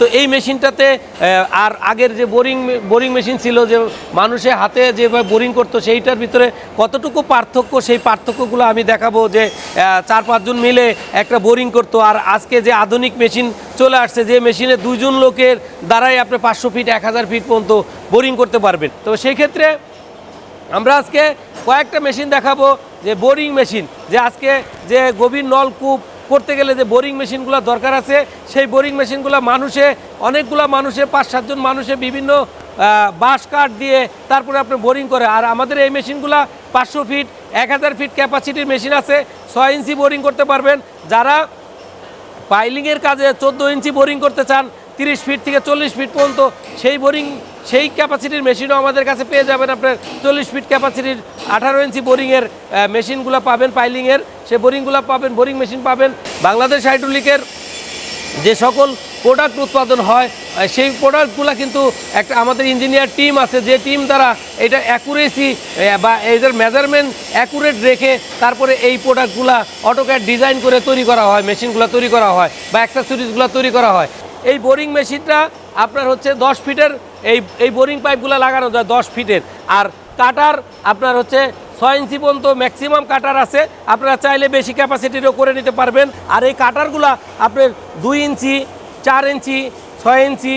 তো এই মেশিনটাতে আর আগের যে বোরিং বোরিং মেশিন ছিল যে মানুষে হাতে যেভাবে বোরিং করতো, সেইটার ভিতরে কতটুকু পার্থক্য, সেই পার্থক্যগুলো আমি দেখাবো যে চার পাঁচজন মিলে একটা বোরিং করতো। আর আজকে যে আধুনিক মেশিন চলে আসছে, যে মেশিনে দুজন লোকের দ্বারাই আপনি পাঁচশো ফিট, এক হাজার ফিট পর্যন্ত বোরিং করতে পারবেন। তো সেই ক্ষেত্রে আমরা আজকে কয়েকটা মেশিন দেখাবো, যে বোরিং মেশিন, যে আজকে যে গভীর নলকূপ করতে গেলে যে বোরিং মেশিনগুলো দরকার আছে, সেই বোরিং মেশিনগুলো মানুষে, অনেকগুলো মানুষে, পাঁচ সাতজন মানুষে বিভিন্ন বাঁশ কাঠ দিয়ে তারপরে আপনি বোরিং করে। আর আমাদের এই মেশিনগুলো পাঁচশো ফিট, এক হাজার ফিট ক্যাপাসিটির মেশিন আছে, ছয় ইঞ্চি বোরিং করতে পারবেন। যারা পাইলিংয়ের কাজে চোদ্দ ইঞ্চি বোরিং করতে চান, তিরিশ ফিট থেকে চল্লিশ ফিট পর্যন্ত সেই বোরিং সেই ক্যাপাসিটির মেশিনও আমাদের কাছে পেয়ে যাবেন আপনার চল্লিশ ফিট ক্যাপাসিটির আঠারো ইঞ্চি বোরিংয়ের মেশিনগুলো পাবেন পাইলিংয়ের সে বোরিংগুলো পাবেন বোরিং মেশিন পাবেন। বাংলাদেশ হাইড্রোলিকের যে সকল প্রোডাক্ট উৎপাদন হয় সেই প্রোডাক্টগুলো কিন্তু একটা আমাদের ইঞ্জিনিয়ার টিম আছে, যে টিম দ্বারা এটা অ্যাকুরেসি বা এদের মেজারমেন্ট অ্যাকুরেট রেখে তারপরে এই প্রোডাক্টগুলো অটোক্যাড ডিজাইন করে তৈরি করা হয় মেশিনগুলো তৈরি করা হয়, বা অ্যাক্সেসরিজগুলো তৈরি করা হয়। এই বোরিং মেশিনটা আপনার হচ্ছে দশ ফিটের এই এই বোরিং পাইপগুলো লাগানো যায় দশ ফিটের। আর কাটার আপনার হচ্ছে ছয় ইঞ্চি পর্যন্ত ম্যাক্সিমাম কাটার আছে। আপনারা চাইলে বেশি ক্যাপাসিটিরও করে নিতে পারবেন। আর এই কাটারগুলা আপনার দুই ইঞ্চি, চার ইঞ্চি, ছয় ইঞ্চি,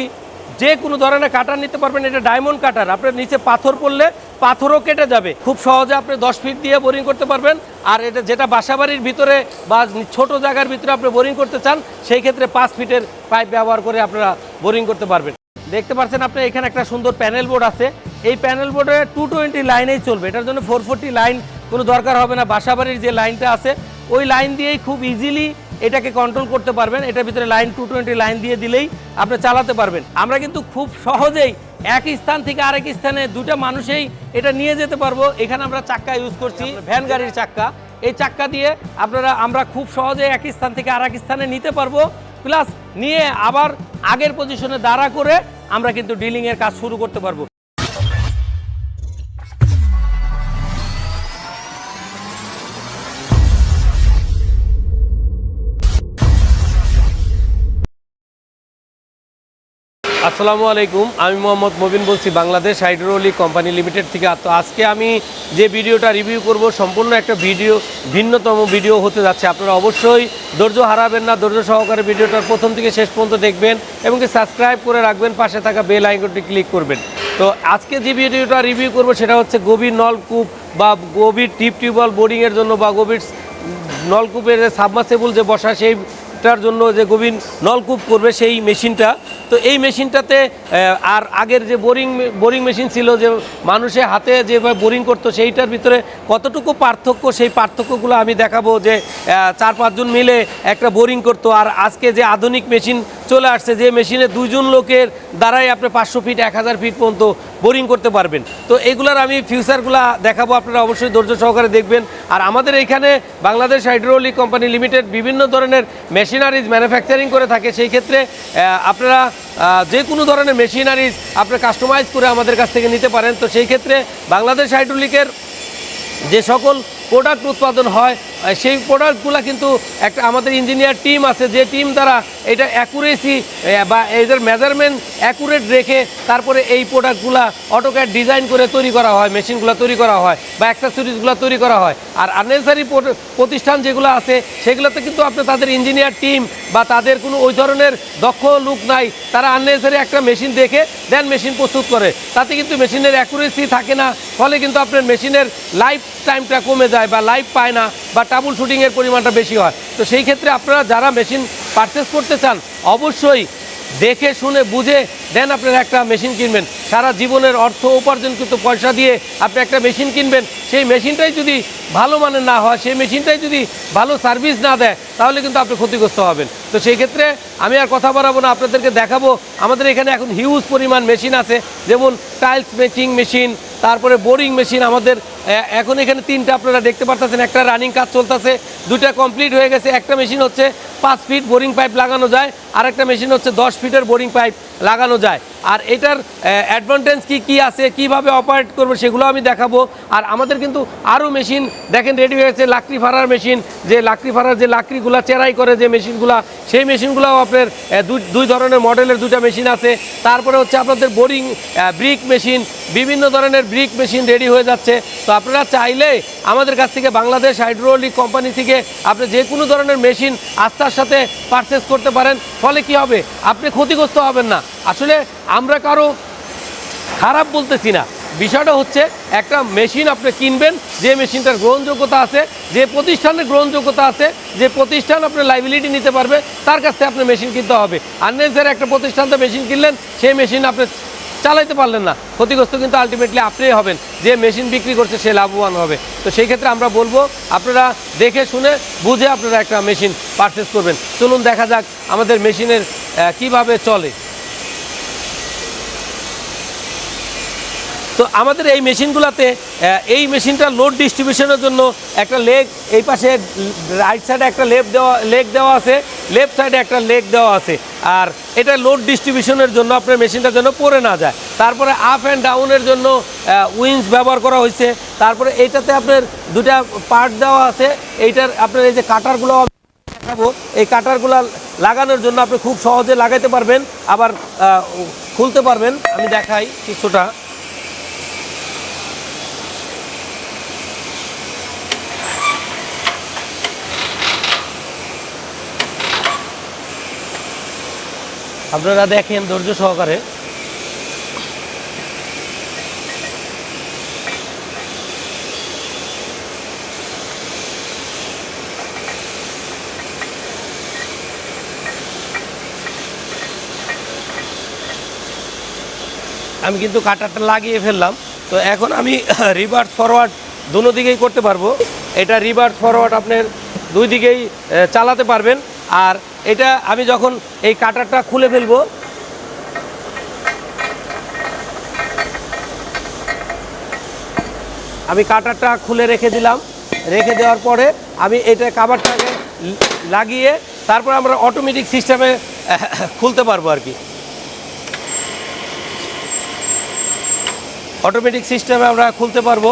যে কোনো ধরনের কাটার নিতে পারবেন। এটা ডায়মন্ড কাটার। আপনার নিচে পাথর পড়লে পাথরও কেটে যাবে। খুব সহজে আপনি দশ ফিট দিয়ে বোরিং করতে পারবেন। আর এটা যেটা বাসাবাড়ির ভিতরে বা ছোট জায়গার ভিতরে আপনি বোরিং করতে চান, সেই ক্ষেত্রে পাঁচ ফিটের পাইপ ব্যবহার করে আপনারা বোরিং করতে পারবেন। দেখতে পাচ্ছেন আপনি, এখানে একটা সুন্দর প্যানেল বোর্ড আছে। এই প্যানেল বোর্ডে টু টোয়েন্টি লাইনেই চলবে। এটার জন্য ফোর ফোরটি লাইন কোনো দরকার হবে না। বাসাবাড়ির যে লাইনটা আছে, ওই লাইন দিয়েই খুব ইজিলি এটাকে কন্ট্রোল করতে পারবেন। এটার ভিতরে লাইন টু টোয়েন্টি লাইন দিয়ে দিলেই আপনি চালাতে পারবেন। আমরা কিন্তু খুব সহজেই এক স্থান থেকে আরেক স্থানে দুটা মানুষেই এটা নিয়ে যেতে পারব। এখানে আমরা চাক্কা ইউজ করছি ভ্যান গাড়ির চাক্কা। এই চাক্কা দিয়ে আপনারা আমরা খুব সহজে এক স্থান থেকে আরেক স্থানে নিতে পারব। প্লাস নিয়ে আবার আগের পজিশনে দাঁড়া করে আমরা কিন্তু ডিলিংয়ের কাজ শুরু করতে পারব। আসসালামু আলাইকুম, আমি মোহাম্মদ মবিন বলছি বাংলাদেশ হাইড্রোলিক কোম্পানি লিমিটেড থেকে। তো আজকে আমি যে ভিডিওটা রিভিউ করব, সম্পূর্ণ একটা ভিডিও, ভিন্নতম ভিডিও হতে যাচ্ছে। আপনারা অবশ্যই ধৈর্য হারাবেন না, ধৈর্য সহকারে ভিডিওটার প্রথম থেকে শেষ পর্যন্ত দেখবেন এবং সাবস্ক্রাইব করে রাখবেন, পাশে থাকা বেল আইকনটি ক্লিক করবেন। তো আজকে যে ভিডিওটা রিভিউ করব, সেটা হচ্ছে গভীর নলকূপ বা গভীর টিপ টিউবওয়েল বোর্ডিংয়ের জন্য বা গভীর নলকূপের সাবমার্সেবল যে বসা, সেই তার জন্য যে গভীর নলকূপ করবে সেই মেশিনটা। তো এই মেশিনটাতে আর আগের যে বোরিং বোরিং মেশিন ছিল যে মানুষে হাতে যেভাবে বোরিং করতো, সেইটার ভিতরে কতটুকু পার্থক্য, সেই পার্থক্যগুলো আমি দেখাবো যে চার পাঁচজন মিলে একটা বোরিং করতো। আর আজকে যে আধুনিক মেশিন চলে আসছে, যে মেশিনে দুজন লোকের দ্বারাই আপনি পাঁচশো ফিট এক হাজার ফিট পর্যন্ত বোরিং করতে পারবেন। তো এগুলার আমি ফিউচারগুলো দেখাবো, আপনারা অবশ্যই ধৈর্য সহকারে দেখবেন। আর আমাদের এখানে বাংলাদেশ হাইড্রোলিক কোম্পানি লিমিটেড বিভিন্ন ধরনের মেশিনারিজ ম্যানুফ্যাকচারিং করে থাকে। সেই ক্ষেত্রে আপনারা যে কোনো ধরনের মেশিনারিজ আপনি কাস্টমাইজ করে আমাদের কাছ থেকে নিতে পারেন। তো সেই ক্ষেত্রে বাংলাদেশ হাইড্রোলিকের যে সকল প্রোডাক্ট উৎপাদন হয় সেই প্রোডাক্টগুলো কিন্তু একটা আমাদের ইঞ্জিনিয়ার টিম আছে, যে টিম দ্বারা এটা অ্যাকুরেসি বা এদের মেজারমেন্ট অ্যাকুরেট রেখে তারপরে এই প্রোডাক্টগুলো অটোক্যাড ডিজাইন করে তৈরি করা হয় মেশিনগুলো তৈরি করা হয়, বা অ্যাক্সেসরিজগুলো তৈরি করা হয়। আর আননেসারি প্রতিষ্ঠান যেগুলো আছে, সেগুলোতে কিন্তু আপনি তাদের ইঞ্জিনিয়ার টিম বা তাদের কোনো ওই ধরনের দক্ষ লোক নাই, তারা আননেসারি একটা মেশিন দেখে দেন মেশিন প্রস্তুত করে। তাতে কিন্তু মেশিনের অ্যাকুরেসি থাকে না, ফলে কিন্তু আপনার মেশিনের লাইফ টাইমটা কমে যায় বা লাইফ পায় না। বা টাবুল শুটিংয়ের পরিমাণটা বেশি হয়। তো সেই ক্ষেত্রে আপনারা যারা মেশিন পারচেস করতে চান, অবশ্যই দেখে, শুনে, বুঝে দেন আপনারা একটা মেশিন কিনবেন। সারা জীবনের অর্থ উপার্জনকৃত পয়সা দিয়ে আপনি একটা মেশিন কিনবেন। সেই মেশিনটাই যদি ভালো মানের না হয়, সেই মেশিনটাই যদি ভালো সার্ভিস না দেয়, তাহলে কিন্তু আপনি ক্ষতিগ্রস্ত হবেন। তো সেই ক্ষেত্রে আমি আর কথা বাড়াবো না, আপনাদেরকে দেখাবো। আমাদের এখানে এখন হিউজ পরিমাণ মেশিন আছে। যেমন টাইলস মেকিং মেশিন তারপরে বোরিং মেশিন আমাদের এখন এখানে তিনটা আপনারা দেখতে পারতেছেন, একটা রানিং কাজ চলতেছে দুটা কমপ্লিট হয়ে গেছে, একটা মেশিন হচ্ছে পাঁচ ফিট বোরিং পাইপ লাগানো যায় আর একটা মেশিন হচ্ছে দশ ফিটের বোরিং পাইপ লাগানো যায়। আর এটার অ্যাডভান্টেজ কি কি আছে, কীভাবে অপারেট করব সেগুলো আমি দেখাবো। আর আমাদের কিন্তু আরও মেশিন দেখেন রেডি হয়েছে লাকড়ি ফাড়ার মেশিন যে লাকড়ি ফাড়ার যে লাকড়িগুলা চেরাই করে যে মেশিনগুলা সেই মেশিনগুলোও আপনার দুই- দুই ধরনের মডেলের দুটা মেশিন আছে। তারপরে হচ্ছে আপনাদের বোরিং ব্রিক মেশিন বিভিন্ন ধরনের ব্রিক মেশিন রেডি হয়ে যাচ্ছে। তো আপনারা চাইলে আমাদের কাছ থেকে বাংলাদেশ হাইড্রোলিক কোম্পানি থেকে আপনি যে কোনো ধরনের মেশিন আস্থার সাথে পারচেস করতে পারেন। ফলে কি হবে? আপনি ক্ষতিগ্রস্ত হবেন না। আসলে আমরা কারও খারাপ বলতেছি না। বিষয়টা হচ্ছে একটা মেশিন আপনি কিনবেন, যে মেশিনটার গ্রহণযোগ্যতা আছে, যে প্রতিষ্ঠানের গ্রহণযোগ্যতা আছে, যে প্রতিষ্ঠান আপনার লাইবিলিটি নিতে পারবে, তার কাছ থেকে আপনার মেশিন কিনতে হবে। আননেসারি একটা প্রতিষ্ঠান তো মেশিন কিনলেন, সেই মেশিন আপনি চালাইতে পারলেন না। ক্ষতিগ্রস্ত কিন্তু আলটিমেটলি আপনিই হবেন। যে মেশিন বিক্রি করছে, সে লাভবান হবে। তো সেই ক্ষেত্রে আমরা বলব, আপনারা দেখে শুনে বুঝে আপনারা একটা মেশিন পারচেস করবেন। চলুন দেখা যাক আমাদের মেশিনের কীভাবে চলে। তো আমাদের এই মেশিনগুলোতে এই মেশিনটা লোড ডিস্ট্রিবিউশনের জন্য একটা লেগ এই পাশে রাইট সাইডে একটা লেপ দেওয়া লেগ দেওয়া আছে। লেফট সাইডে একটা লেগ দেওয়া আছে। আর এটা লোড ডিস্ট্রিবিউশনের জন্য আপনার মেশিনটা যেন পড়ে না যায়। তারপরে আপ অ্যান্ড ডাউনের জন্য উইন্স ব্যবহার করা হয়েছে। তারপরে এইটাতে আপনার দুটা পার্ট দেওয়া আছে। এইটার আপনার এই যে কাটারগুলো দেখাবো। এই কাটারগুলো লাগানোর জন্য আপনি খুব সহজে লাগাইতে পারবেন। আবার খুলতে পারবেন। আমি দেখাই কিছুটা। আপনারা দেখেন ধৈর্য সহকারে। আমি কিন্তু কাটারটা লাগিয়ে ফেললাম। তো এখন আমি রিভার্স ফরওয়ার্ড দুনো দিকেই করতে পারব। এটা রিভার্স ফরওয়ার্ড আপনার দুই দিকেই চালাতে পারবেন। আর এটা আমি যখন এই কাটারটা খুলে ফেলব, আমি কাটারটা খুলে রেখে দিলাম। রেখে দেওয়ার পরে আমি এটা কাবারটাকে লাগিয়ে তারপর আমরা অটোমেটিক সিস্টেমে খুলতে পারব আর কি। অটোমেটিক সিস্টেমে আমরা খুলতে পারব।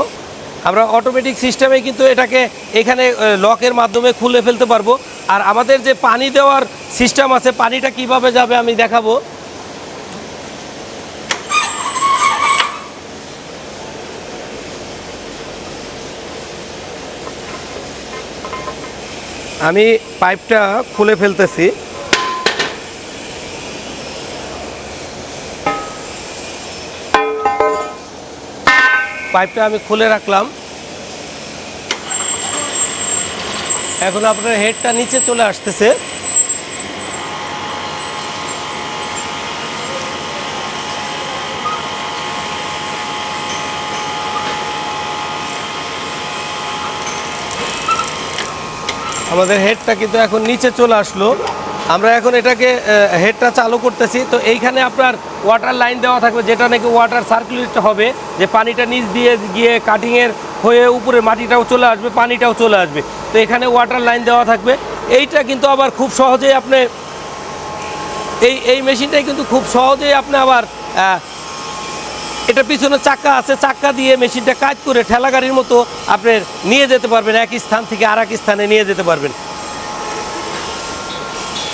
আমরা অটোমেটিক সিস্টেমে কিন্তু এটাকে এখানে লকের মাধ্যমে খুলে ফেলতে পারব। আর আমাদের যে পানি দেওয়ার সিস্টেম আছে, পানিটা কীভাবে যাবে আমি দেখাবো। আমি পাইপটা খুলে ফেলতেছি। পাইপটা আমি খুলে রাখলাম। এখন আপনার হেডটা নিচে চলে আসতেছে। আমাদের হেডটা কিন্তু এখন নিচে চলে আসলো। আমরা এখন এটাকে হেডটা চালু করতেছি। তো এইখানে আপনার ওয়াটার লাইন দেওয়া থাকবে, যেটা নাকি ওয়াটার সার্কুলেট হবে, যে পানিটা নিচ দিয়ে গিয়ে কাটিংয়ের হয়ে উপরে মাটিটাও চলে আসবে, পানিটাও চলে আসবে। তো এখানে ওয়াটার লাইন দেওয়া থাকবে। এইটা কিন্তু আবার খুব সহজেই আপনি এই এই মেশিনটাই কিন্তু খুব সহজেই আপনি আবার এটা পিছনে চাক্কা আছে চাক্কা দিয়ে মেশিনটা কাজ করে ঠেলা গাড়ির মতো আপনি নিয়ে যেতে পারবেন, এক স্থান থেকে আর স্থানে নিয়ে যেতে পারবেন।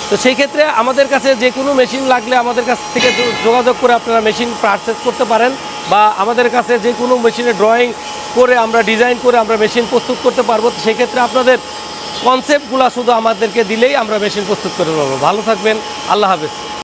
তো সেই ক্ষেত্রে আমাদের কাছে যে কোনো মেশিন লাগলে আমাদের কাছ থেকে যোগাযোগ করে আপনারা মেশিন পারচেস করতে পারেন। বা আমাদের কাছে যে কোনো মেশিনে ড্রয়িং করে আমরা ডিজাইন করে আমরা মেশিন প্রস্তুত করতে পারব, তো সেক্ষেত্রে আপনাদের কনসেপ্টগুলো শুধু আমাদেরকে দিলেই আমরা মেশিন প্রস্তুত করে পারব ভালো থাকবেন, আল্লাহ হাফেজ।